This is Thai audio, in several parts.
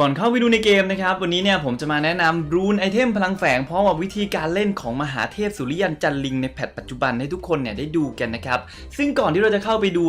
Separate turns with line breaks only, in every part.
ก่อนเข้าไปดูในเกมนะครับ วันนี้เนี่ยผมจะมาแนะนำรูนไอเทมพลังแฝงพร้อมกับวิธีการเล่นของมหาเทพสุริยันจันลิงในแพทปัจจุบันให้ทุกคนเนี่ยได้ดูกันนะครับ ซึ่งก่อนที่เราจะเข้าไปดู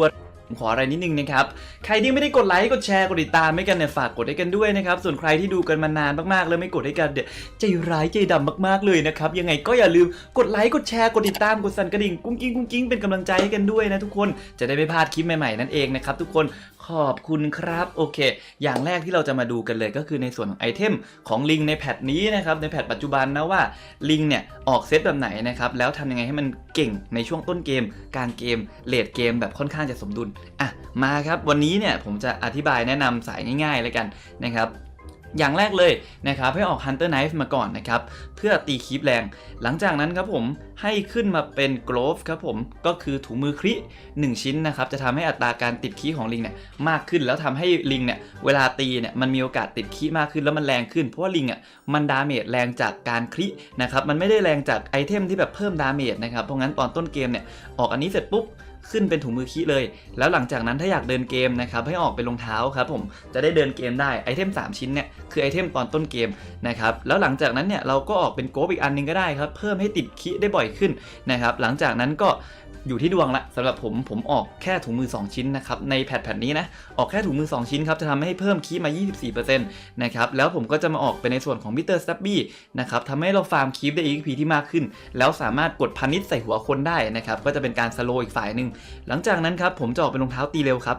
ผมขออะไรนิดนึงนะครับ ใครที่ไม่ได้กดไลค์ กดแชร์ กดติดตามให้กันเนี่ยฝากกดให้กันด้วยนะครับ ส่วนใครที่ดูกันมานานมากๆแล้วไม่กดให้กันเนี่ยใจร้ายใจดำมากๆเลยนะครับ ยังไงก็อย่าลืมกดไลค์ กดแชร์ กดติดตาม กดสั่นกระดิ่ง กุ้งกิ้งกุ้งกิ้งเป็นกำลังใจให้กันด้วยนะทุกคน จะได้ไม่พลาดคลิปใหม่ๆนั่นเองนะครับทุกคน ขอบคุณครับ โอเค อย่างแรกที่เราจะมาดูกันเลยก็คือในส่วนของไอเทมของลิงในแพทนี้นะครับ ในแพทปัจจุบันนะว่าลิงเนี่ยออกเซตแบบไหนนะครับ แล้วทำยังไงให้มันเก่งในช่วงต้นเกม กลางเกม เลดเกมแบบค่อนข้างจะสมดุลอะมาครับวันนี้เนี่ยผมจะอธิบายแนะนำสายง่ายๆเลยกันนะครับอย่างแรกเลยนะครับให้ออก Hunter Knife มาก่อนนะครับเพื่อตีคีปแรง หลังจากนั้นครับผมให้ขึ้นมาเป็น Glove ครับผมก็คือถุงมือคริ1ชิ้นนะครับจะทำให้อัตราการติดคีของลิงเนี่ยมากขึ้นแล้วทำให้ลิงเนี่ยเวลาตีเนี่ยมันมีโอกาสติดคีมากขึ้นแล้วมันแรงขึ้น เพราะว่าลิงอะมันดาเมจแรงจากการครินะครับมันไม่ได้แรงจากไอเทมที่แบบเพิ่มดาเมจนะครับเพราะงั้นตอนต้นเกมเนี่ยออกอันนี้เสร็จปุ๊บ ขึ้นเป็นถุงมือคีเลย แล้วหลังจากนั้นถ้าอยากเดินเกมนะครับให้ออกเป็นรองเท้าครับผมจะได้เดินเกมได้ไอเทม3 ชิ้นเนี่ยคือไอเทมตอนต้นเกมนะครับแล้วหลังจากนั้นเนี่ยเราก็ออกเป็นโกบอีกอันหนึงก็ได้ครับเพิ่มให้ติดคีได้บ่อยขึ้นนะครับหลังจากนั้นก็ อยู่ที่ดวงละสำหรับผมผมออกแค่ถุงมือ 2 ชิ้นนะครับในแพทแพทนี้นะออกแค่ถุงมือ 2 ชิ้นครับจะทำให้เพิ่มคีมา 24%นะครับแล้วผมก็จะมาออกเป็นในส่วนของมิเตอร์สตับบี้นะครับทำให้เราฟาร์มคีฟได้ EXP ที่มากขึ้น แล้วสามารถกดพันิชใส่หัวคนได้นะครับก็จะเป็นการสโลอีกฝ่ายหนึ่งหลังจากนั้นครับผมจะออกเป็นรองเท้าตีเร็วครับ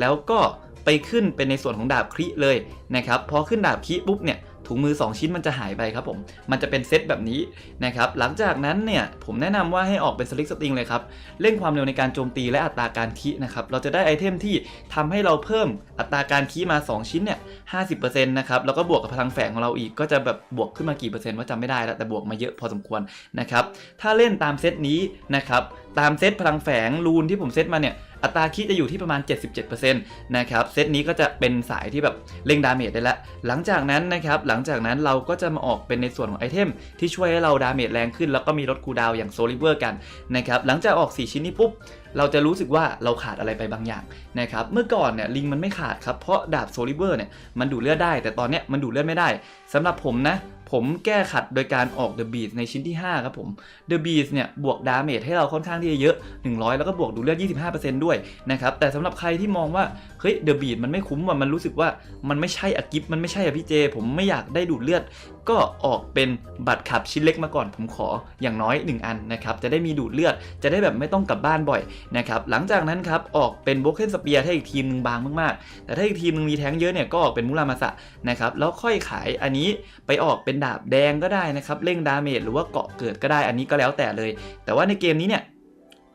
แล้วก็ไปขึ้นเป็นในส่วนของดาบคริเลยนะครับพอขึ้นดาบคริปุ๊บเนี่ย ถุงมือ 2 ชิ้นมันจะหายไปครับผม มันจะเป็นเซตแบบนี้นะครับ หลังจากนั้นเนี่ยผมแนะนำว่าให้ออกเป็นสลิกสติงเลยครับ เร่งความเร็วในการโจมตีและอัตราการคีนะครับ เราจะได้ไอเทมที่ทำให้เราเพิ่มอัตราการคีมา 2 ชิ้นเนี่ย50%นะครับ แล้วก็บวกกับพลังแฝงของเราอีก ก็จะแบบบวกขึ้นมากี่เปอร์เซ็นต์ว่าจำไม่ได้แล้ว แต่บวกมาเยอะพอสมควรนะครับ ถ้าเล่นตามเซตนี้นะครับ ตามเซตพลังแฝงรูนที่ผมเซตมาเนี่ย อัตราคิดจะอยู่ที่ประมาณ 77%นะครับเซตนี้ก็จะเป็นสายที่แบบเล่งดาเมจได้แล้วหลังจากนั้นนะครับหลังจากนั้นเราก็จะมาออกเป็นในส่วนของไอเทมที่ช่วยให้เราดาเมจแรงขึ้น แล้วก็มีลดคูดาวอย่างโซลิเวอร์กันนะครับหลังจากออก 4 ชิ้นนี้ปุ๊บเราจะรู้สึกว่าเราขาดอะไรไปบางอย่างนะครับ เมื่อก่อนเนี่ยลิงมันไม่ขาดครับ เพราะดาบโซลิเวอร์เนี่ยมันดูดเลือดได้ แต่ตอนเนี้ยมันดูดเลือดไม่ได้สำหรับผมนะ ผมแก้ขัดโดยการออก The Beast ในชิ้นที่ 5 ครับผม The Beast เนี่ยบวกดาเมจให้เราค่อนข้างที่จะเยอะ 100 แล้วก็บวกดูดเลือด 25%ด้วยนะครับ แต่สำหรับใครที่มองว่า เฮ้ย The Beast มันไม่คุ้มว่ะมันรู้สึกว่ามันไม่ใช่อะกิฟมันไม่ใช่อะพี่เจ ผมไม่อยากได้ดูดเลือด ก็ออกเป็นบัตรขับชิ้นเล็กมาก่อน ผมขออย่างน้อย 1 อันนะครับ จะได้มีดูดเลือด จะได้แบบไม่ต้องกลับบ้านบ่อยนะครับ หลังจากนั้นครับออกเป็นโบเคนสเปียร์ถ้าอีกทีมหนึงบางมากๆ แต่ถ้าอีกทีมหนึงมีแท้งเยอะเนี่ยก็ออกเป็นมุรามาสะนะครับ แล้วค่อยขายอันนี้ไปออกเป็นดาบแดงก็ได้นะครับเร่งดาเมจหรือว่าเกาะเกิดก็ได้อันนี้ก็แล้วแต่เลย แต่ว่าในเกมนี้เนี่ย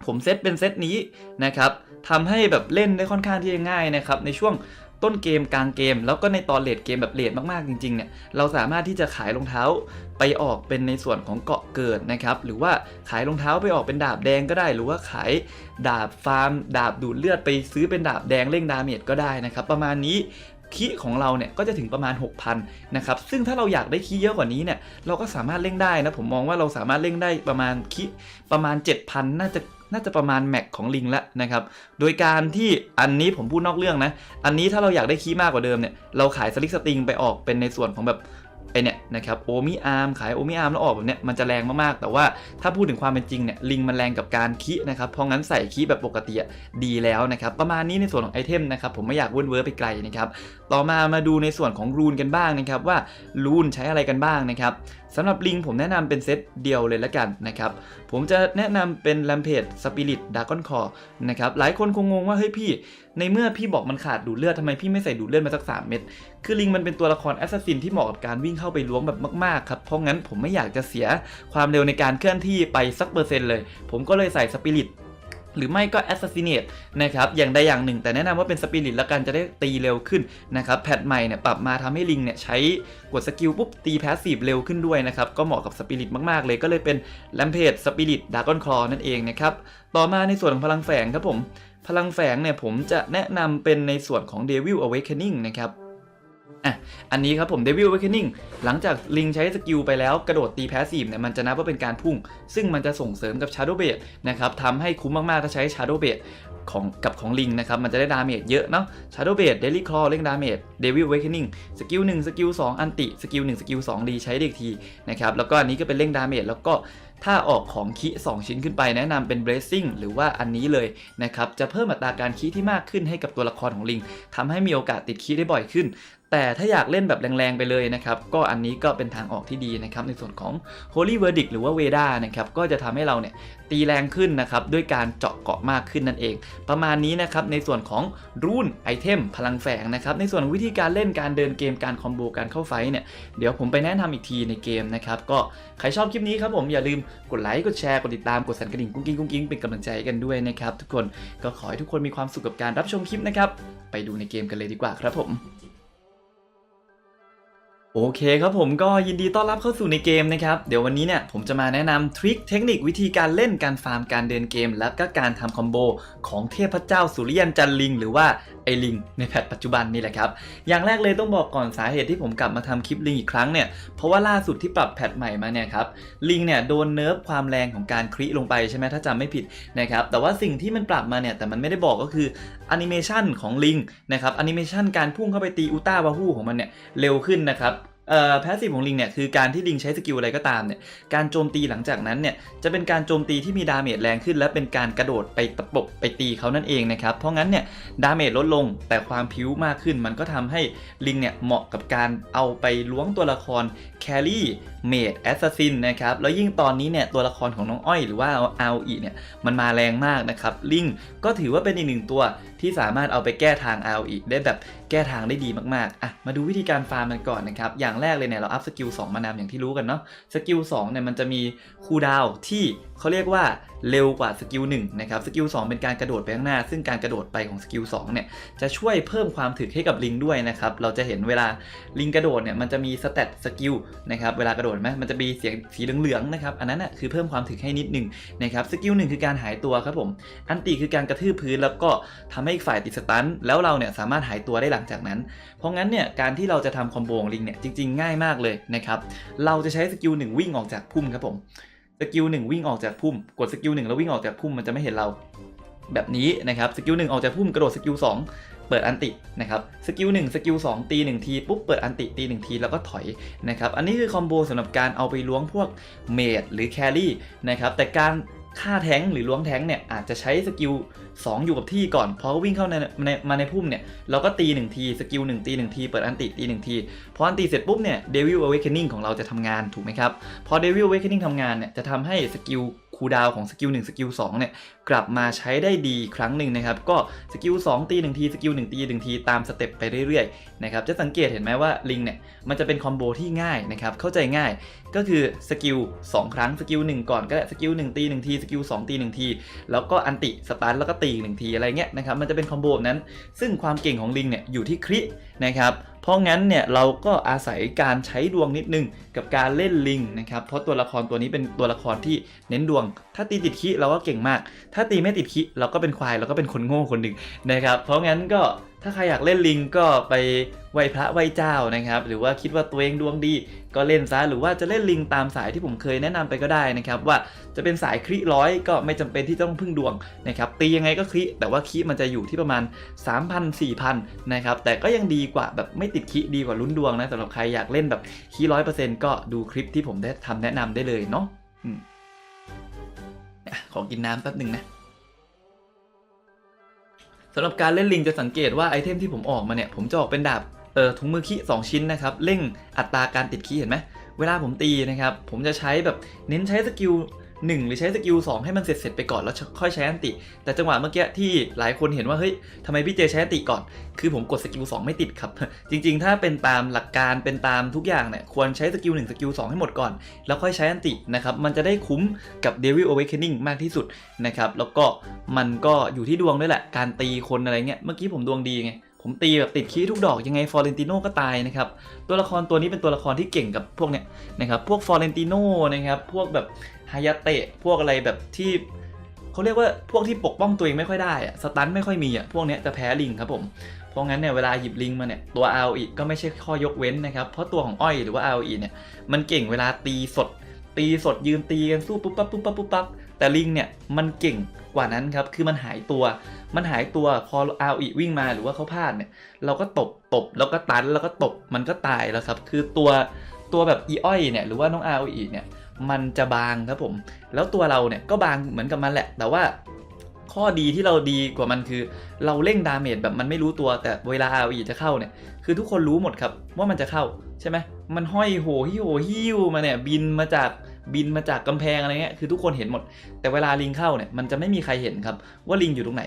ผมเซตเป็นเซตนี้นะครับทำให้แบบเล่นได้ค่อนข้างที่จะง่ายนะครับในช่วงต้นเกมกลางเกม แล้วก็ในตอนเลดเกมแบบเลดมากๆจริงๆเนี่ยเราสามารถที่จะขายรองเท้า ไปออกเป็นในส่วนของเกาะเกิดนะครับ หรือว่าขายรองเท้าไปออกเป็นดาบแดงก็ได้ หรือว่าขายดาบฟาร์ม ดาบดูดเลือดไปซื้อเป็นดาบแดงเร่งดาเมจก็ได้นะครับ ประมาณนี้คีของเราเนี่ยก็จะถึงประมาณ 6,000นะครับ ซึ่งถ้าเราอยากได้คีเยอะกว่านี้เนี่ย เราก็สามารถเร่งได้นะ ผมมองว่าเราสามารถเร่งได้ประมาณคีประมาณ 7,000 น่าจะน่าจะประมาณแม็กของลิงแล้วนะครับ โดยการที่อันนี้ผมพูดนอกเรื่องนะ อันนี้ถ้าเราอยากได้คีมากกว่าเดิมเนี่ย เราขายสลิกสติงไปออกเป็นในส่วนของแบบ ไอเนี่ยนะครับโอมิอาร์มขายโอมิอาร์มแล้วออกแบบเนี้ยมันจะแรงมากๆ แต่ว่าถ้าพูดถึงความเป็นจริงเนี่ยลิงมันแรงกับการคีนะครับเพราะงั้นใส่คีแบบปกติดีแล้วนะครับประมาณนี้ในส่วนของไอเทมนะครับผมไม่อยากเว้นเวอร์ไปไกลนะครับต่อมามาดูในส่วนของรูนกันบ้างนะครับว่ารูนใช้อะไรกันบ้างนะครับ สำหรับลิงผมแนะนำเป็นเซตเดียวเลยละกันนะครับ ผมจะแนะนำเป็นแ a มเพดสปิริตดากอนคอนะครับ หลายคนคงงงว่าเฮ้ยพี่ ในเมื่อพี่บอกมันขาดดูดเลือดทำไมพี่ไม่ใส่ดูดเลือดมาสัก 3 เม็ด คือลิงมันเป็นตัวละครแอสซัสซินที่เหมาะกับการวิ่งเข้าไปล้วงแบบมากๆครับ เพราะงั้นผมไม่อยากจะเสียความเร็วในการเคลื่อนที่ไปสักเปอร์เซ็นต์เลย ผมก็เลยใส่สปิริต หรือไม่ก็ Assassinate นะครับอย่างใดอย่างหนึ่ง แต่แนะนำว่าเป็นสปิริตแล้วกันจะได้ตีเร็วขึ้นนะครับแพทใหม่เนี่ยปรับมาทำให้ลิงเนี่ยใช้กดสกิลปุ๊บตีแพสซีฟเร็วขึ้นด้วยนะครับก็เหมาะกับสปิริตมากๆ เลยก็เลยเป็นแลมเพจสปิริตดากอนคลอนั่นเองนะครับต่อมาในส่วนของพลังแฝงครับผม พลังแฝงเนี่ยผมจะแนะนำเป็นในส่วนของ Devil Awakening นะครับ อะอันนี้ครับผม Devil Awakening หลังจากลิงใช้สกิลไปแล้วกระโดดตีแพสซีฟเนี่ยมันจะนับว่าเป็นการพุ่ง ซึ่งมันจะส่งเสริมกับ Shadow Bait นะครับทำให้คุ้มมาก ๆ ถ้าใช้ Shadow Bait ของกับของลิงนะครับมันจะได้ดาเมจเยอะเนาะ Shadow Blade Daily Claw เร่งดาเมจ Devil Awakening สกิล1สกิล2อันติสกิล1สกิล2ดีใช้ได้อีกทีนะครับแล้วก็อันนี้ก็เป็นเร่งดาเมจแล้วก็ถ้าออกของคี2ชิ้นขึ้นไปแนะนำเป็น Blessing หรือว่าอันนี้เลยนะครับ จะเพิ่มอัตราการคีที่มากขึ้นให้กับตัวละครของลิงทำให้มีโอกาสติดคีได้บ่อยขึ้น แต่ถ้าอยากเล่นแบบแรงๆไปเลยนะครับ ก็อันนี้ก็เป็นทางออกที่ดีนะครับในส่วนของ Holy Verdict หรือว่า Veda นะครับก็จะทำให้เราเนี่ยตีแรงขึ้นนะครับด้วยการเจาะเกาะมากขึ้นนั่นเอง ประมาณนี้นะครับในส่วนของรูนไอเทมพลังแฝงนะครับในส่วนวิธีการเล่นการเดินเกมการคอมโบการเข้าไฟเนี่ยเดี๋ยวผมไปแนะนำอีกทีในเกมนะครับก็ใครชอบคลิปนี้ครับผมอย่าลืมกดไลค์กดแชร์กดติดตามกดสั่นกระดิ่งกุ้งกิ้งกุ้งกิ้งเป็นกำลังใจกันด้วยนะครับทุกคนก็ขอให้ทุกคนมีความสุขกับการรับชมคลิปนะครับไปดูในเกมกันเลยดีกว่าครับผม โอเคครับผมก็ยินดีต้อนรับเข้าสู่ในเกมนะครับ เดี๋ยววันนี้เนี่ยผมจะมาแนะนำทริคเทคนิควิธีการเล่นการฟาร์มการเดินเกม และก็การทำคอมโบของเทพเจ้าสุริยันจันลิง หรือว่าไอลิง ในแพทปัจจุบันนี่แหละครับ อย่างแรกเลยต้องบอกก่อนสาเหตุที่ผมกลับมาทำคลิปลิงอีกครั้งเนี่ยเพราะว่าล่าสุดที่ปรับแพทใหม่มาเนี่ยครับลิงเนี่ยโดนเนิร์ฟความแรงของการคริลงไปใช่ไหมถ้าจำไม่ผิดนะครับแต่ว่าสิ่งที่มันปรับมาเนี่ยแต่มันไม่ได้บอกก็คือ อนิเมชันของลิงนะครับแอนิเมชันการพุ่งเข้าไปตีอุต้าบาฮูของมันเนี่ยเร็วขึ้นนะครับเอ่อแพสซีฟของลิงเนี่ยคือการที่ลิงใช้สกิลอะไรก็ตามเนี่ยการโจมตีหลังจากนั้นเนี่ยจะเป็นการโจมตีที่มีดาเมจแรงขึ้น และเป็นการกระโดดไปตะปบไปตีเขานั่นเองนะครับเพราะงั้นเนี่ยดาเมจลดลงแต่ความพิ้วมากขึ้น มันก็ทำให้ลิงเนี่ยเหมาะกับการเอาไปล้วงตัวละครแครี่เมดแอสซัสซินนะครับแล้วยิ่งตอนนี้เนี่ยตัวละครของน้องอ้อยหรือว่าอาอีเนี่ยมันมาแรงมากนะครับลิงก็ถือว่าเป็นอีกหนึ่งตัว ที่สามารถเอาไปแก้ทาง ROE ได้แบบแก้ทางได้ดีมากๆอะมาดูวิธีการฟาร์มมันก่อนนะครับ อย่างแรกเลยเนี่ยเราอัพสกิล2มานำอย่างที่รู้กันเนาะสกิล2เนี่ยมันจะมีคูดาวที่เขาเรียกว่า เร็วกว่าสกิล1นะครับสกิล2เป็นการกระโดดไปข้างหน้า ซึ่งการกระโดดไปของสกิล2เนี่ยจะช่วยเพิ่มความถึกให้กับลิงด้วยนะครับเราจะเห็นเวลาลิงกระโดดเนี่ยมันจะมีสเตตสกิลนะครับเวลากระโดดไหมมันจะมีเสียงสีเหลืองๆนะครับอันนั้นน่ะคือเพิ่มความถึกให้นิดนึงนะครับสกิลหนึ่งคือการหายตัวครับผมอันติคือการกระทืบพื้นแล้วก็ทำให้อีกฝ่ายติดสตันแล้วเราเนี่ยสามารถหายตัวได้หลังจากนั้น เพราะงั้นเนี่ยการที่เราจะทำคอมโบของลิงเนี่ยจริงๆ ง่ายมากเลยนะครับเราจะใช้สกิลหนึ่งวิ่งออกจากพุ่มครับผม สกิลหนึ่งวิ่งออกจากพุ่ม กดสกิลหนึ่งแล้ววิ่งออกจากพุ่มมันจะไม่เห็นเรา แบบนี้นะครับสกิลหนึ่งออกจากพุ่มกระโดดสกิลสองเปิดอันตินะครับสกิลหนึ่งสกิลสองตีหนึ่งทีปุ๊บเปิดอันติตีหนึ่งทีแล้วก็ถอยนะครับอันนี้คือคอมโบสำหรับการเอาไปล้วงพวกเมดหรือแครี่นะครับแต่การ ฆ่าแท้งหรือล้วงแท้งเนี่ยอาจจะใช้สกิล 2 อยู่กับที่ก่อนพอวิ่งเข้าในมาในพุ่มเนี่ยเราก็ตี 1 ทีสกิล1ตี 1 ทีเปิดอันติตี 1 ทีพออันติเสร็จปุ๊บเนี่ยเดวิลอเวคเคนนิ่งของเราจะทำงานถูกไหมครับ พอเดวิลอเวคเคนนิ่งทำงานเนี่ยจะทำให้สกิล คูดาวของสกิล1สกิล2เนี่ยกลับมาใช้ได้ดีครั้งหนึ่งนะครับ ก็สกิล2ตี1ทีสกิล1ตี1ทีตามสเต็ปไปเรื่อยๆนะครับจะสังเกตเห็นไหมว่าลิงเนี่ยมันจะเป็นคอมโบที่ง่ายนะครับเข้าใจง่ายก็คือสกิล2ครั้งสกิล1ก่อนก็ได้สกิล1ตี1ทีสกิล2ตี1ทีแล้วก็อันติสตาร์แล้วก็ตีอีกหนึ่งทีอะไรเงี้ยนะครับมันจะเป็นคอมโบนั้น ซึ่งความเก่งของลิงเนี่ยอยู่ที่ครินะครับเพราะงั้นเนี่ยเราก็อาศัยการใช้ดวงนิดนึงกับการเล่นลิงนะครับเพราะตัวละครตัวนี้เป็นตัวละครที่เน้นดวง ถ้าตีติดคิเราก็เก่งมาก ถ้าตีไม่ติดคิเราก็เป็นควายเราก็เป็นคนโง่คนหนึ่งนะครับเพราะงั้นก็ ถ้าใครอยากเล่นลิงก็ไปไหว้พระไหว้เจ้านะครับ หรือว่าคิดว่าตัวเองดวงดี ก็เล่นซะหรือว่าจะเล่นลิงตามสายที่ผมเคยแนะนำไปก็ได้นะครับ ว่าจะเป็นสายคริร้อยก็ไม่จำเป็นที่ต้องพึ่งดวงนะครับตียังไงก็คริแต่ว่าคริมันจะอยู่ที่ประมาณ 3,000 4,000นะครับแต่ก็ยังดีกว่าแบบไม่ติดคริดีกว่าลุ้นดวงนะสำหรับใครอยากเล่นแบบคริร้อยเปอร์เซ็นต์ก็ดูคลิปที่ผมได้ทำแนะนำได้เลยเนาะอืมอะขอกินน้ำแป๊บหนึ่งนะ สำหรับการเล่นลิงจะสังเกตว่าไอเทมที่ผมออกมาเนี่ยผมจะออกเป็นดาบเอ่อถุงมือขี้2ชิ้นนะครับเร่งอัตราการติดขี้เห็นไหมเวลาผมตีนะครับผมจะใช้แบบเน้นใช้สกิล 1 หรือใช้สกิล2ให้มันเสร็จเสร็จไปก่อนแล้วค่อยใช้อันติ แต่จังหวะเมื่อกี้ที่หลายคนเห็นว่าเฮ้ยทำไมพี่เจใช้อันติก่อน คือผมกดสกิล2ไม่ติดครับ จริง ๆ ถ้าเป็นตามหลักการเป็นตามทุกอย่างเนี่ยควรใช้สกิล1สกิล2ให้หมดก่อน แล้วค่อยใช้อันตินะครับมันจะได้คุ้มกับ Devil Awakening มากที่สุดนะครับแล้วก็มันก็อยู่ที่ดวงด้วยแหละการตีคนอะไรเงี้ยเมื่อกี้ผมดวงดีไง ผมตีแบบติดคีทุกดอกยังไงฟอร์เรนติโนก็ตายนะครับ ตัวละครตัวนี้เป็นตัวละครที่เก่งกับพวกเนี้ยนะครับ พวกฟอร์เรนติโนนะครับ พวกแบบฮายาเตะ พวกอะไรแบบที่เขาเรียกว่าพวกที่ปกป้องตัวเองไม่ค่อยได้อะสตันไม่ค่อยมีอะพวกเนี้ยจะแพ้ลิงครับผม เพราะงั้นเนี่ยเวลาหยิบลิงมาเนี่ยตัว ROE ก็ไม่ใช่ข้อยกเว้นนะครับ เพราะตัวของอ้อยหรือว่า ROE เนี่ยมันเก่งเวลาตีสด ตีสดยืนตีกันสู้ปุ๊บปั๊บปุ๊บปั๊บปุ๊บปั๊บแต่ลิงเนี่ยมันเก่ง กว่านั้นครับคือมันหายตัว มันหายตัวพอเอาอีวิ่งมาหรือว่าเขาพลาดเนี่ย เราก็ตบตบแล้วก็ตันแล้วก็ตบมันก็ตายแล้วครับ คือตัวตัวแบบอีอ้อยเนี่ยหรือว่าน้องอาอีเนี่ยมันจะบางครับผม แล้วตัวเราเนี่ยก็บางเหมือนกับมันแหละ แต่ว่าข้อดีที่เราดีกว่ามันคือ เราเร่งดาเมจแบบมันไม่รู้ตัวแต่เวลา ROE จะเข้าเนี่ย คือทุกคนรู้หมดครับว่ามันจะเข้าใช่ไหมมันห้อยโหหิโหหิวมาเนี่ยบินมาจาก บินมาจากกำแพงอะไรเงี้ยคือทุกคนเห็นหมด แต่เวลาลิงเข้าเนี่ยมันจะไม่มีใครเห็นครับ ว่าลิงอยู่ตรงไหน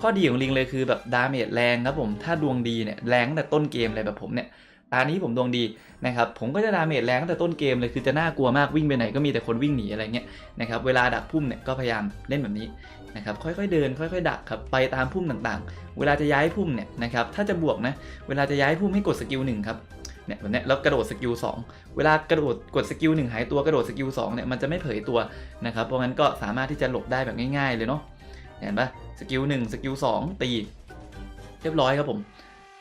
ข้อดีของลิงเลยคือแบบดาเมจแรงครับผมถ้าดวงดีเนี่ยแรงตั้งแต่ต้นเกมเลยแบบผมเนี่ยตานี้ผมดวงดีนะครับผมก็จะดาเมจแรงตั้งแต่ต้นเกมเลยคือจะน่ากลัวมากวิ่งไปไหนก็มีแต่คนวิ่งหนีอะไรเงี้ยนะครับเวลาดักพุ่มเนี่ยก็พยายามเล่นแบบนี้นะครับค่อยๆเดิน ค่อยๆ ดักครับไปตามพุ่มต่างๆ เวลาจะย้ายพุ่มเนี่ยนะครับถ้าจะบวกนะเวลาจะย้ายพุ่มให้กดสกิลหนึ่งครับ เนี่ยแบบนี้แล้วกระโดดสกิลสองเวลากระโดดกดสกิลหนึ่งหายตัวกระโดดสกิลสองเนี่ยมันจะไม่เผยตัวนะครับเพราะงั้นก็สามารถที่จะหลบได้แบบง่ายๆเลยเนาะเห็นปะสกิลหนึ่งสกิลสองตี เรียบร้อยครับผม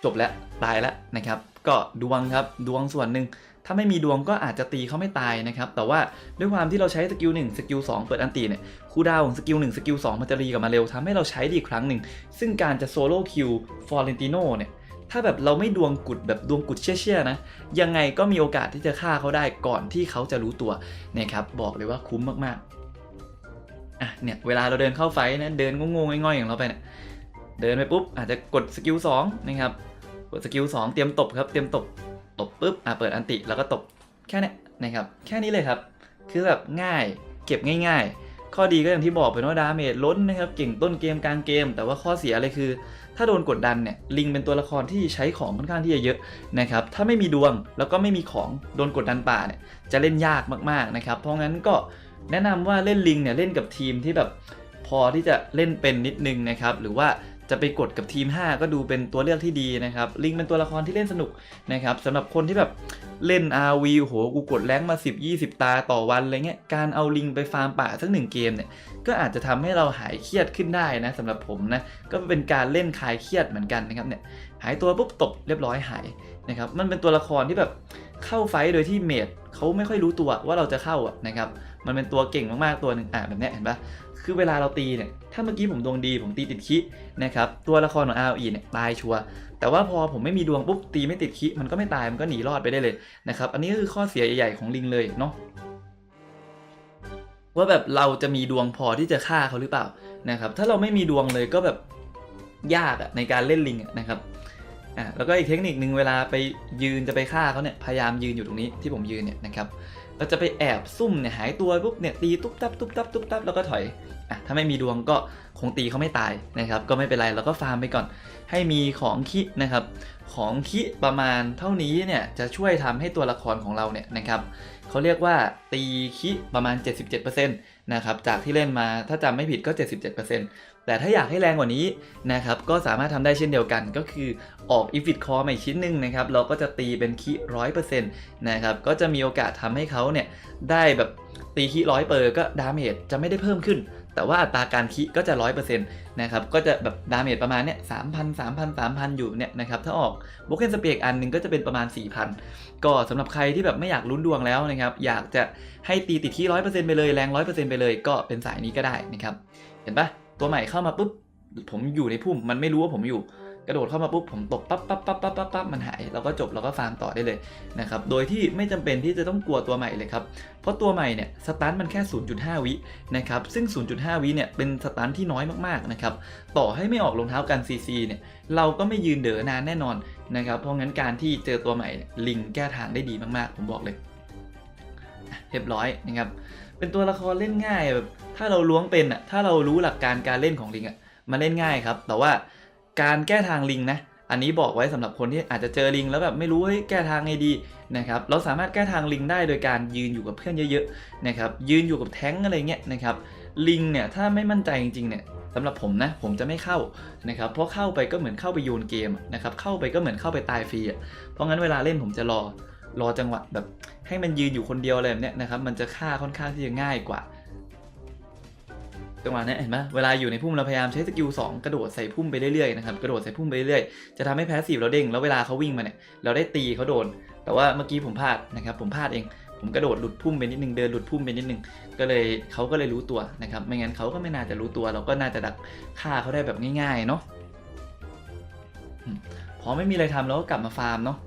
จบแล้วตายแล้วนะครับ ก็ดวงครับดวงส่วนหนึ่งถ้าไม่มีดวงก็อาจจะตีเขาไม่ตายนะครับ แต่ว่าด้วยความที่เราใช้สกิล1สกิล2เปิดอันตีเนี่ยคูลดาวน์ของสกิล1สกิล2มันจะรีกลับมาเร็วทำให้เราใช้ดีครั้งหนึ่ง ซึ่งการจะโซโล่คิวฟอร์เรนติโนเนี่ย ถ้าแบบเราไม่ดวงกุดแบบดวงกุดเชี่ยๆนะ ยังไงก็มีโอกาสที่จะฆ่าเขาได้ก่อนที่เขาจะรู้ตัวนะครับ บอกเลยว่าคุ้มมากๆอะเนี่ยเวลาเราเดินเข้าไฟนะเดินงงๆง่อยๆอย่างเราไปเนี่ยเดินไปปุ๊บอาจจะกดสกิล2นะครับกดสกิล2เตรียมตบครับเตรียมตบตบปุ๊บอะเปิดอันติแล้วก็ตบแค่นี้นะครับแค่นี้เลยครับ คือแบบง่ายเก็บง่าย ๆ ข้อดีก็อย่างที่บอกไปว่าดาเมจล้นนะครับเก่งต้นเกมกลางเกม แต่ว่าข้อเสียเลยคือ ถ้าโดนกดดันเนี่ยลิงเป็นตัวละครที่ใช้ของค่อนข้างที่จะเยอะนะครับถ้าไม่มีดวงแล้วก็ไม่มีของโดนกดดันป่าเนี่ยจะเล่นยากมากๆนะครับเพราะงั้นก็แนะนำว่าเล่นลิงเนี่ยเล่นกับทีมที่แบบพอที่จะเล่นเป็นนิดนึงนะครับหรือว่า จะไปกดกับทีม 5 ก็ดูเป็นตัวเลือกที่ดีนะครับ ลิงเป็นตัวละครที่เล่นสนุกนะครับสำหรับคนที่แบบเล่น RV โอ้โหกูกดแรงมา 10 20 ตาต่อวันอะไรเงี้ยการเอาลิงไปฟาร์มป่าสักหนึ่งเกมเนี่ยก็อาจจะทำให้เราหายเครียดขึ้นได้นะสำหรับผมนะก็เป็นการเล่นคลายเครียดเหมือนกันนะครับเนี่ยหายตัวปุ๊บตบเรียบร้อยหายนะครับมันเป็นตัวละครที่แบบเข้าไฟโดยที่เมดเขาไม่ค่อยรู้ตัวว่าเราจะเข้าอะนะครับมันเป็นตัวเก่งมากๆตัวหนึ่งอะแบบเนี้ยเห็นปะ คือเวลาเราตีเนี่ย ถ้าเมื่อกี้ผมดวงดีผมตีติดคินะครับ ตัวละครของ RE เนี่ยตายชัวร์ แต่ว่าพอผมไม่มีดวงปุ๊บตีไม่ติดคิมันก็ไม่ตายมันก็หนีรอดไปได้เลยนะครับ อันนี้ก็คือข้อเสียใหญ่ๆของลิงเลยเนาะ ว่าแบบเราจะมีดวงพอที่จะฆ่าเขาหรือเปล่านะครับ ถ้าเราไม่มีดวงเลยก็แบบยากอะในการเล่นลิงนะครับอะแล้วก็อีกเทคนิคนึงเวลาไปยืนจะไปฆ่าเขาเนี่ย พยายามยืนอยู่ตรงนี้ที่ผมยืนเนี่ยนะครับ เราจะไปแอบซุ่มเนี่ยหายตัวปุ๊บเนี่ยตีตุ๊บตับตุ๊บตับตุ๊บตับแล้วก็ถอยอะถ้าไม่มีดวงก็คงตีเขาไม่ตายนะครับก็ไม่เป็นไรเราก็ฟาร์มไปก่อน ให้มีของคินะครับของคิประมาณเท่านี้เนี่ยจะช่วยทำให้ตัวละครของเราเนี่ยนะครับเขาเรียกว่าตีคิประมาณ 77%นะครับจากที่เล่นมาถ้าจำไม่ผิดก็ 77% แต่ถ้าอยากให้แรงกว่านี้นะครับก็สามารถทำได้เช่นเดียวกัน ก็คือออกอีฟิตคอร์มาอีชิ้นหนึ่งนะครับเราก็จะตีเป็นคิร้อยเปอร์เซ็นต์นะครับก็จะมีโอกาสทำให้เขาเนี่ยได้แบบตีคิร้อยเปอร์ก็ดาเมจจะไม่ได้เพิ่มขึ้น แต่ว่าอัตราการคิก็จะร้อยเปอร์เซ็นต์นะครับก็จะแบบดาเมจประมาณเนี่ยสามพันสามพันสามพันอยู่เนี่ยนะครับถ้าออกโบเกนสเปียกอันหนึ่งก็จะเป็นประมาณ4,000ก็สำหรับใครที่แบบไม่อยากลุ้นดวงแล้วนะครับอยากจะให้ตีติดที่ร้อยเปอร์เซ็นต์ไปเลยแรงร้อยเปอร์เซ็นต์ไปเลยก็เป็นสายนี้ก็ได้นะครับเห็นปะ ตัวใหม่เข้ามาปุ๊บผมอยู่ในพุ่มมันไม่รู้ว่าผมอยู่ กระโดดเข้ามาปุ๊บผมตบปั๊บปั๊บปั๊บปั๊บปั๊บปั๊บมันหายเราก็จบเราก็ฟาร์มต่อได้เลยนะครับโดยที่ไม่จำเป็นที่จะต้องกลัวตัวใหม่เลยครับเพราะตัวใหม่เนี่ยสตันมันแค่ 0.5 วินะครับซึ่ง 0.5 วิเนี่ยเป็นสตันที่น้อยมากๆนะครับต่อให้ไม่ออกรองเท้ากัน CC เนี่ยเราก็ไม่ยืนเด๋อนานแน่นอนนะครับเพราะงั้นการที่เจอตัวใหม่ลิงแก้ทางได้ดีมากๆ ผมบอกเลยเรียบร้อยนะครับ เป็นตัวละครเล่นง่ายแบบถ้าเราล้วงเป็นอะถ้าเรารู้หลักการการเล่นของลิงอะมันเล่นง่ายครับ แต่ว่าการแก้ทางลิงนะอันนี้บอกไว้สำหรับคนที่อาจจะเจอลิง แล้วแบบไม่รู้เฮ้ยแก้ทางไงดีนะครับเราสามารถแก้ทางลิงได้โดยการยืนอยู่กับเพื่อนเยอะๆนะครับยืนอยู่กับแท้งอะไรเงี้ยนะครับลิงเนี่ยถ้าไม่มั่นใจจริงๆเนี่ยสำหรับผมนะผมจะไม่เข้านะครับเพราะเข้าไปก็เหมือนเข้าไปโยนเกมนะครับเข้าไปก็เหมือนเข้าไปตายฟรีอะเพราะงั้นเวลาเล่นผมจะรอรอจังหวะแบบ ให้มันยืนอยู่คนเดียวอะไรแบบเนี้ยนะครับมันจะฆ่าค่อนข้างที่จะง่ายกว่าจังหวะนี้เห็นไหมเวลาอยู่ในพุ่มเราพยายามใช้สกิล2กระโดดใส่พุ่มไปเรื่อยๆนะครับกระโดดใส่พุ่มไปเรื่อยๆจะทำให้แพสซีฟเราเด้งแล้วเวลาเขาวิ่งมาเนี่ยเราได้ตีเขาโดน แต่ว่าเมื่อกี้ผมพลาดนะครับผมพลาดเองผมกระโดดหลุดพุ่มไปนิดนึงเดินหลุดพุ่มไปนิดนึงก็เลยเขาก็เลยรู้ตัวนะครับไม่งั้นเขาก็ไม่น่าจะรู้ตัว เราก็น่าจะดักฆ่าเขาได้แบบง่ายๆเนาะพอไม่มีอะไรทำเราก็กลับมาฟาร์มเนาะ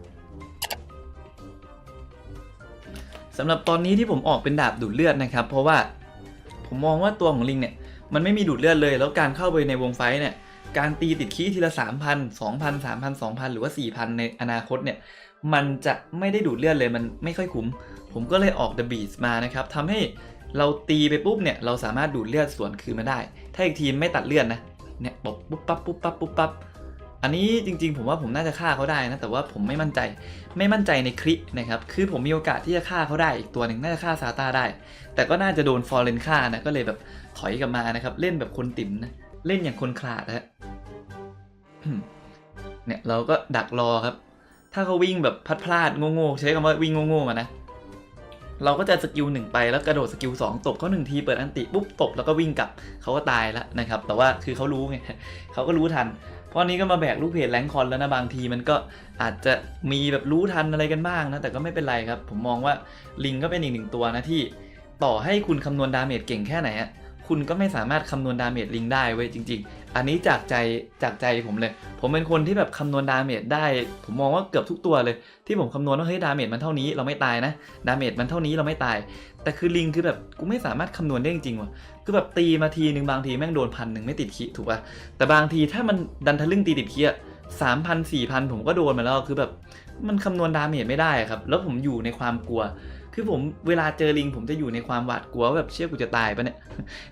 สำหรับตอนนี้ที่ผมออกเป็นดาบดูดเลือดนะครับ เพราะว่าผมมองว่าตัวของลิงเนี่ยมันไม่มีดูดเลือดเลย แล้วการเข้าไปในวงไฟเนี่ยการตีติดคีทีละ 3,000 2,000 3,000 2,000 หรือว่า 4,000 ในอนาคตเนี่ยมันจะไม่ได้ดูดเลือดเลยมันไม่ค่อยคุ้ม ผมก็เลยออก The Beast มานะครับทำให้เราตีไปปุ๊บเนี่ยเราสามารถดูดเลือดสวนคืนมาได้ ถ้าอีกทีมไม่ตัดเลือดนะเนี่ยบอกปุ๊บปั๊บปุ๊บปั๊บปุ๊บปั๊บ อันนี้จริงๆ ผมว่าผมน่าจะฆ่าเขาได้นะ แต่ว่าผมไม่มั่นใจไม่มั่นใจในครินะครับ คือผมมีโอกาสที่จะฆ่าเขาได้อีกตัวหนึ่งน่าจะฆ่าซาตาได้ แต่ก็น่าจะโดนฟอร์เรนฆ่านะ ก็เลยแบบถอยกลับมานะครับ เล่นแบบคนติ๋มนะ เล่นอย่างคนขาดนะฮะเนี่ยเราก็ดักรอครับ ถ้าเขาวิ่งแบบพลาดพลาดๆโง่ๆใช้คำว่าวิ่งโง่ๆมานะ เราก็จะสกิลหนึ่งไปแล้วกระโดดสกิลสองตบเขาหนึ่งทีเปิดอันติปุ๊บตบแล้วก็วิ่งกลับเขาก็ตายแล้วนะครับ แต่ว่าคือเขารู้ไงเขาก็รู้ทัน เพราะอันนี้ก็มาแบกลูกเพจแรงคอนแล้วนะบางทีมันก็อาจจะมีแบบรู้ทันอะไรกันบ้างนะแต่ก็ไม่เป็นไรครับ ผมมองว่าลิงก็เป็นอีกหนึ่งตัวนะที่ต่อให้คุณคำนวณดาเมจเก่งแค่ไหนอะคุณก็ไม่สามารถคำนวณดาเมจลิงได้เว้ยจริง ๆ อันนี้จากใจจากใจผมเลย ผมเป็นคนที่แบบคำนวณดาเมจได้ ผมมองว่าเกือบทุกตัวเลย ที่ผมคำนวณว่าเฮ้ยดาเมจมันเท่านี้เราไม่ตายนะ ดาเมจมันเท่านี้เราไม่ตาย แต่คือลิงคือแบบกูไม่สามารถคำนวณได้จริงๆว่ะ คือแบบตีมาทีหนึ่งบางทีแม่งโดนพันหนึ่งไม่ติดคิถูกป่ะแต่บางทีถ้ามันดันทะลึ่งตีติดคิอะสามพันสี่พันผมก็โดนมาแล้วคือแบบมันคำนวณดาเมจไม่ได้ครับ แล้วผมอยู่ในความกลัว คือผมเวลาเจอลิง ผมจะอยู่ในความหวาดกลัวว่าแบบเชื่อกูจะตายปะเนี่ย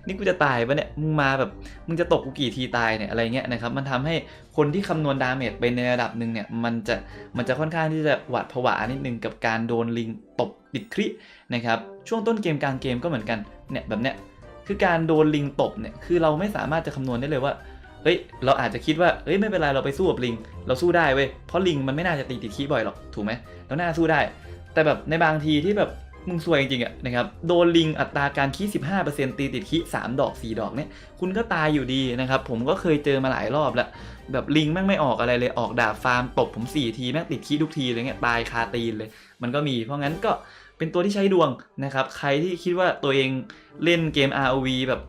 นี่กูจะตายปะเนี่ยมึงมาแบบมึงจะตกกูกี่ทีตายเนี่ยอะไรเงี้ยนะครับมันทำให้คนที่คำนวณดาเมจไปในระดับหนึ่งเนี่ยมันจะมันจะค่อนข้างที่จะหวาดผวานิดนึงกับการโดนลิงตบติดครินะครับช่วงต้นเกมกลางเกมก็เหมือนกันเนี่ยแบบเนี้ย คือการโดนลิงตบเนี่ยคือเราไม่สามารถจะคำนวณได้เลยว่าเฮ้ยเราอาจจะคิดว่าเฮ้ยไม่เป็นไรเราไปสู้กับลิง เราสู้ได้เว้ยเพราะลิงมันไม่น่าจะตีติดคีบ่อยหรอกถูกไหมเราน่าสู้ได้ แต่แบบในบางทีที่แบบมึงซวยจริงๆอะนะครับโดนลิงอัตราการคี15%ตีติดคี3ดอก 4 ดอกเนี่ยคุณก็ตายอยู่ดีนะครับผมก็เคยเจอมาหลายรอบแล้ว แบบลิงแม่งไม่ออกอะไรเลยออกดาบฟาร์มตบผม 4 ทีแม่งติดคีทุกทีเลยเงี้ยตายคาตีนเลย มันก็มีเพราะงั้นก็ เป็นตัวที่ใช้ดวงนะครับ ใครที่คิดว่าตัวเองเล่นเกม ROV แบบ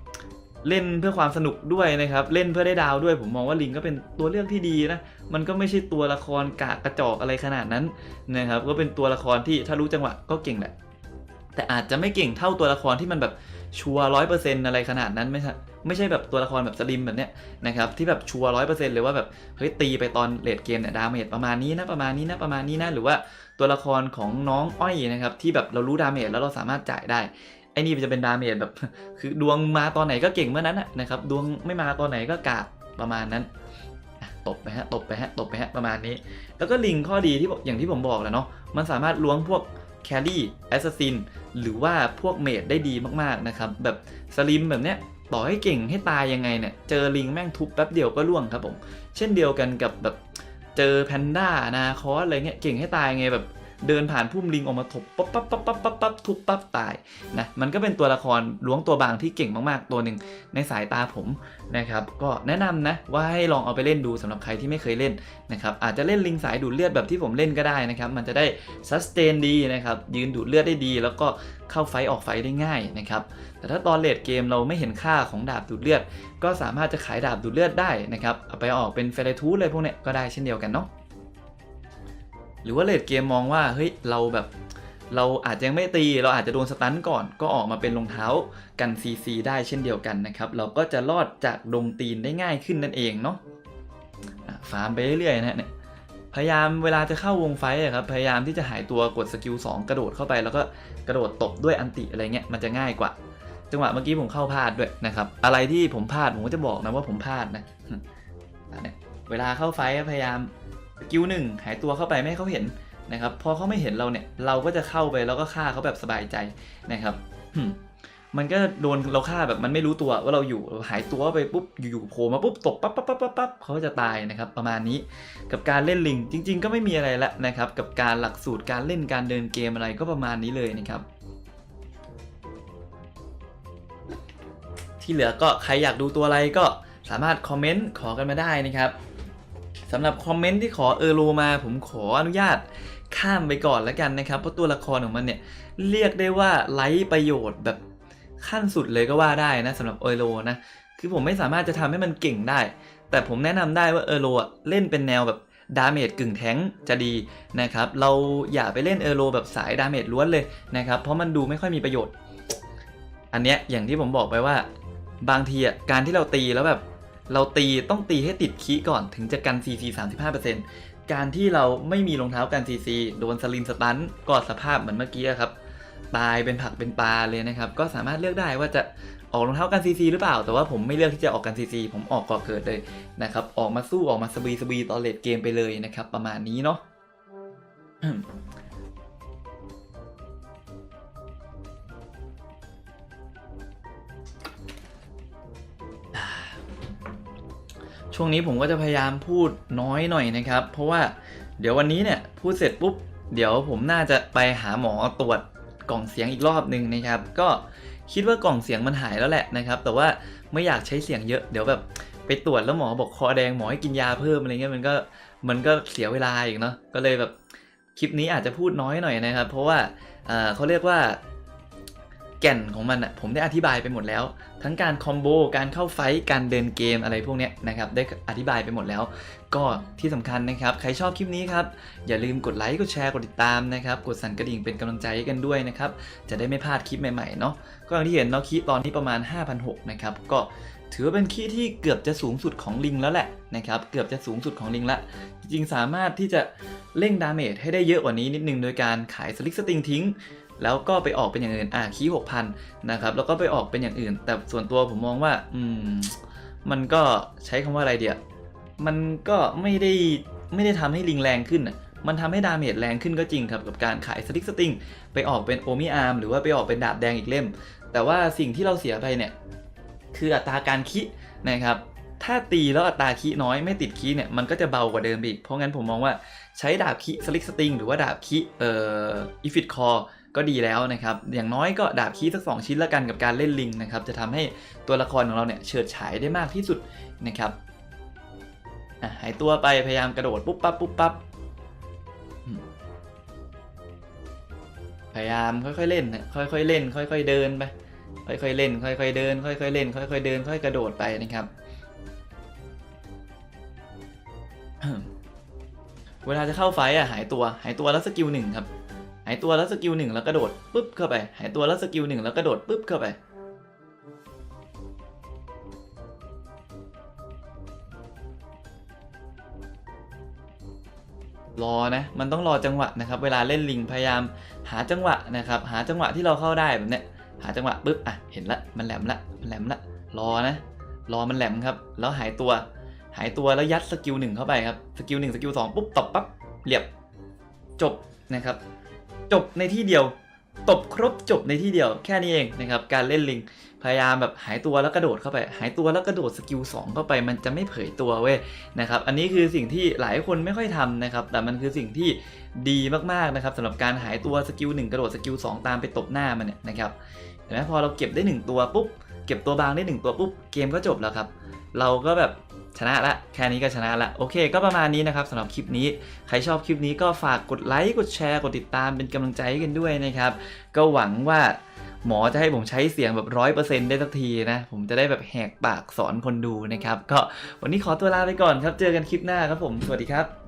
เล่นเพื่อความสนุกด้วยนะครับ เล่นเพื่อได้ดาวด้วย ผมมองว่าลิงก็เป็นตัวเลือกที่ดีนะ มันก็ไม่ใช่ตัวละครกากระจอกอะไรขนาดนั้นนะครับ ก็เป็นตัวละครที่ถ้ารู้จังหวะก็เก่งแหละ แต่อาจจะไม่เก่งเท่าตัวละครที่มันแบบชัวร้อยเปอร์เซ็นต์อะไรขนาดนั้นไม่ใช่ไม่ใช่แบบตัวละครแบบสลิมแบบเนี้ยนะครับที่แบบชัวร้อยเปอร์เซ็นต์เลยว่าแบบเฮ้ยตีไปตอนเลดเกมเนี่ยดาเมจประมาณนี้นะประมาณนี้นะประมาณนี้นะหรือว่า ตัวละครของน้องอ้อยนะครับที่แบบเรารู้ดาเมจแล้วเราสามารถจ่ายได้ไอ้นี่จะเป็นดาเมจแบบ คือดวงมาตอนไหนก็เก่งเมื่อนั้นนะครับดวงไม่มาตอนไหนก็กากประมาณนั้นตบไปฮะตบไปฮะตบไปฮะประมาณนี้ แล้วก็ลิงข้อดีที่บอกอย่างที่ผมบอกแหล้วเนาะมันสามารถล้วงพวกแครี่แอสซัสซินหรือว่าพวกเมดได้ดีมากๆนะครับแบบสลิมแบบเนี้ยต่อให้เก่งให้ตายยังไงเนี่ยเจอลิงแม่งทุบแป๊บเดียวก็ล่วงครับผม เช่นเดียวกันกับแบบ เจอแพนด้านาคอสอะไรเงี้ยเก่งให้ตายไงแบบ เดินผ่านพุ่มลิงออกมาถบปั๊บปั๊บปั๊บปั๊บปั๊บปั๊บทุบปั๊บตายนะมันก็เป็นตัวละครล้วงตัวบางที่เก่งมากๆ ตัวหนึ่งในสายตาผมนะครับก็แนะนำนะว่าให้ลองเอาไปเล่นดูสำหรับใครที่ไม่เคยเล่นนะครับอาจจะเล่นลิงสายดูดเลือดแบบที่ผมเล่นก็ได้นะครับมันจะได้ซัสเตนดีนะครับยืนดูดเลือดได้ดี แล้วก็เข้าไฟออกไฟได้ง่ายนะครับแต่ถ้าตอนเลดเกมเราไม่เห็นค่าของดาบดูดเลือด ก็สามารถจะขายดาบดูดเลือดได้นะครับเอาไปออกเป็นเฟรทูสเลยพวกเนี้ยก็ได้เช่นเดียวกันเนาะ หรือว่าเลดเกมมองว่าเฮ้ยเราแบบเราอาจจะยังไม่ตีเราอาจจะโดนสตันก่อนก็ออกมาเป็นรองเท้ากัน CC ได้เช่นเดียวกันนะครับ เราก็จะรอดจากดงตีนได้ง่ายขึ้นนั่นเองเนาะฟาร์มไปเรื่อยๆนะเนี่ยพยายามเวลาจะเข้าวงไฟอะครับพยายามที่จะหายตัวกดสกิล2กระโดดเข้าไปแล้วก็กระโดดตบด้วยอันติอะไรเงี้ยมันจะง่ายกว่า จังหวะเมื่อกี้ผมเข้าพลาดด้วยนะครับ อะไรที่ผมพลาดผมก็จะบอกนะว่าผมพลาดนะเวลาเข้าไฟพยายาม สกิลหนึ่งหายตัวเข้าไปไม่ให้เขาเห็นนะครับพอเขาไม่เห็นเราเนี่ยเราก็จะเข้าไปแล้วก็ฆ่าเขาแบบสบายใจนะครับมันก็โดนเราฆ่าแบบมันไม่รู้ตัวว่าเราอยู่เราหายตัวไปปุ๊บอยู่ๆโผล่มาปุ๊บตบปั๊บปั๊บปั๊บปั๊บปั๊บเขาจะตายนะครับ ประมาณนี้กับการเล่นลิง จริง ๆ ก็ไม่มีอะไรละนะครับ กับการหลักสูตรการเล่นการเดินเกมอะไรก็ประมาณนี้เลยนะครับ ที่เหลือก็ใครอยากดูตัวอะไรก็สามารถคอมเมนต์ขอกันมาได้นะครับ สำหรับคอมเมนต์ที่ขอเออร์โลมา ผมขออนุญาตข้ามไปก่อนแล้วกันนะครับ เพราะตัวละครของมันเนี่ย เรียกได้ว่าไร้ประโยชน์แบบขั้นสุดเลยก็ว่าได้นะสำหรับเออร์โลนะ คือผมไม่สามารถจะทำให้มันเก่งได้ แต่ผมแนะนำได้ว่าเออร์โลเล่นเป็นแนวแบบดาเมจกึ่งแทงจะดีนะครับ เราอย่าไปเล่นเออร์โลแบบสายดาเมจล้วนเลยนะครับ เพราะมันดูไม่ค่อยมีประโยชน์ อันเนี้ยอย่างที่ผมบอกไปว่า บางทีอะการที่เราตีแล้วแบบ เราตีต้องตีให้ติดคีย์ก่อนถึงจะกัน CC 35%การที่เราไม่มีรองเท้ากัน CC โดนสลินสตันกอดสภาพเหมือนเมื่อกี้อะครับ ตายเป็นผักเป็นปลาเลยนะครับ ก็สามารถเลือกได้ว่าจะออกรองเท้ากัน CC หรือเปล่า แต่ว่าผมไม่เลือกที่จะออกกัน CC ผมออกก่อเกิดเลยนะครับ ออกมาสู้ออกมาสบีสบีตอนเลดเกมไปเลยนะครับ ประมาณนี้เนาะ ช่วงนี้ผมก็จะพยายามพูดน้อยหน่อยนะครับ เพราะว่าเดี๋ยววันนี้เนี่ยพูดเสร็จปุ๊บ เดี๋ยวผมน่าจะไปหาหมอตรวจกล่องเสียงอีกรอบหนึ่งนะครับ ก็คิดว่ากล่องเสียงมันหายแล้วแหละนะครับ แต่ว่าไม่อยากใช้เสียงเยอะ เดี๋ยวแบบไปตรวจแล้วหมอบอกคอแดงหมอให้กินยาเพิ่มอะไรเงี้ยมันก็มันก็เสียเวลาอีกเนาะก็เลยแบบคลิปนี้อาจจะพูดน้อยหน่อยนะครับ เพราะว่าเอ่อเขาเรียกว่า แก่นของมันอะผมได้อธิบายไปหมดแล้ว ทั้งการคอมโบการเข้าไฟท์การเดินเกมอะไรพวกเนี้ยนะครับได้อธิบายไปหมดแล้ว ก็ที่สำคัญนะครับ ใครชอบคลิปนี้ครับ อย่าลืมกดไลค์กดแชร์กดติดตามนะครับ กดสั่นกระดิ่งเป็นกำลังใจให้กันด้วยนะครับ จะได้ไม่พลาดคลิปใหม่ๆเนาะก็อย่างที่เห็นเนาะคลิปตอนนี้ประมาณ 5,600นะครับก็ถือว่าเป็นคีย์ที่เกือบจะสูงสุดของลิงแล้วแหละนะครับ เกือบจะสูงสุดของลิงละ จริงๆสามารถที่จะเร่งดาเมจให้ได้เยอะกว่านี้นิดนึงโดยการขายสลิกสติงทิ้ง แล้วก็ไปออกเป็นอย่างอื่นอะคีหกพันนะครับแล้วก็ไปออกเป็นอย่างอื่น แต่ส่วนตัวผมมองว่าอืมมันก็ใช้คำว่าอะไรเดียวมันก็ไม่ได้ไม่ได้ทำให้ลิงแรงขึ้นน่ะมันทำให้ดาเมจแรงขึ้นก็จริงครับ กับการขายสติกสติงไปออกเป็นโอมิอาร์มหรือว่าไปออกเป็นดาบแดงอีกเล่ม แต่ว่าสิ่งที่เราเสียไปเนี่ยคืออัตราการคินะครับถ้าตีแล้วอัตราคีน้อยไม่ติดคีเนี่ยมันก็จะเบากว่าเดิมอีก เพราะงั้นผมมองว่าใช้ดาบคีสลิกสติงหรือว่าดาบคีเอ่ออีฟิตคอ ก็ดีแล้วนะครับ อย่างน้อยก็ดาบคีสัก 2 ชิ้นละกันกับการเล่นลิงนะครับ จะทำให้ตัวละครของเราเนี่ยเฉิดฉายได้มากที่สุดนะครับหายตัวไปพยายามกระโดดปุ๊บปั๊บปุ๊บปั๊บพยายามค่อยๆเล่นค่อยๆเล่น ค่อยๆเดินไปค่อยๆเล่น ค่อยๆเดิน ค่อยๆเล่น ค่อยๆเดิน ค่อยกระโดดไปนะครับเวลาจะเข้าไฟต์อะหายตัวหายตัวแล้วสกิลหนึ่งครับ หายตัวแล้วสกิลหนึ่งแล้วกระโดดปุ๊บเข้าไป หายตัวแล้วสกิลหนึ่งแล้วกระโดดปุ๊บเข้าไป รอนะ มันต้องรอจังหวะนะครับ เวลาเล่นลิงพยายามหาจังหวะนะครับ หาจังหวะที่เราเข้าได้แบบเนี้ย หาจังหวะปุ๊บ อะ เห็นละ มันแหลมละ มันแหลมละ รอนะ รอมันแหลมครับ แล้วหายตัว หายตัวแล้วยัดสกิลหนึ่งเข้าไปครับ สกิลหนึ่งสกิลสองปุ๊บตบปั๊บ เรียบ จบนะครับ จบในที่เดียว ตบครบจบในที่เดียว แค่นี้เองนะครับการเล่นลิงพยายามแบบหายตัวแล้วกระโดดเข้าไป หายตัวแล้วกระโดดสกิล2เข้าไปมันจะไม่เผยตัวเว้ยนะครับอันนี้คือสิ่งที่หลายคนไม่ค่อยทำนะครับแต่มันคือสิ่งที่ดีมากๆนะครับสำหรับการหายตัวสกิล1กระโดดสกิล2ตามไปตบหน้ามันเนี่ยนะครับเห็นไหมพอเราเก็บได้ 1 ตัวปุ๊บเก็บตัวบางได้ 1 ตัวปุ๊บเกมก็จบแล้วครับเราก็แบบ ชนะละแค่นี้ก็ชนะละโอเค ก็ประมาณนี้นะครับสำหรับคลิปนี้ ใครชอบคลิปนี้ก็ฝากกดไลค์กดแชร์กดติดตามเป็นกำลังใจให้กันด้วยนะครับ ก็หวังว่าหมอจะให้ผมใช้เสียงแบบร้อยเปอร์เซ็นต์ได้สักทีนะ ผมจะได้แบบแหกปากสอนคนดูนะครับ ก็วันนี้ขอตัวลาไปก่อนครับ เจอกันคลิปหน้าครับผม สวัสดีครับ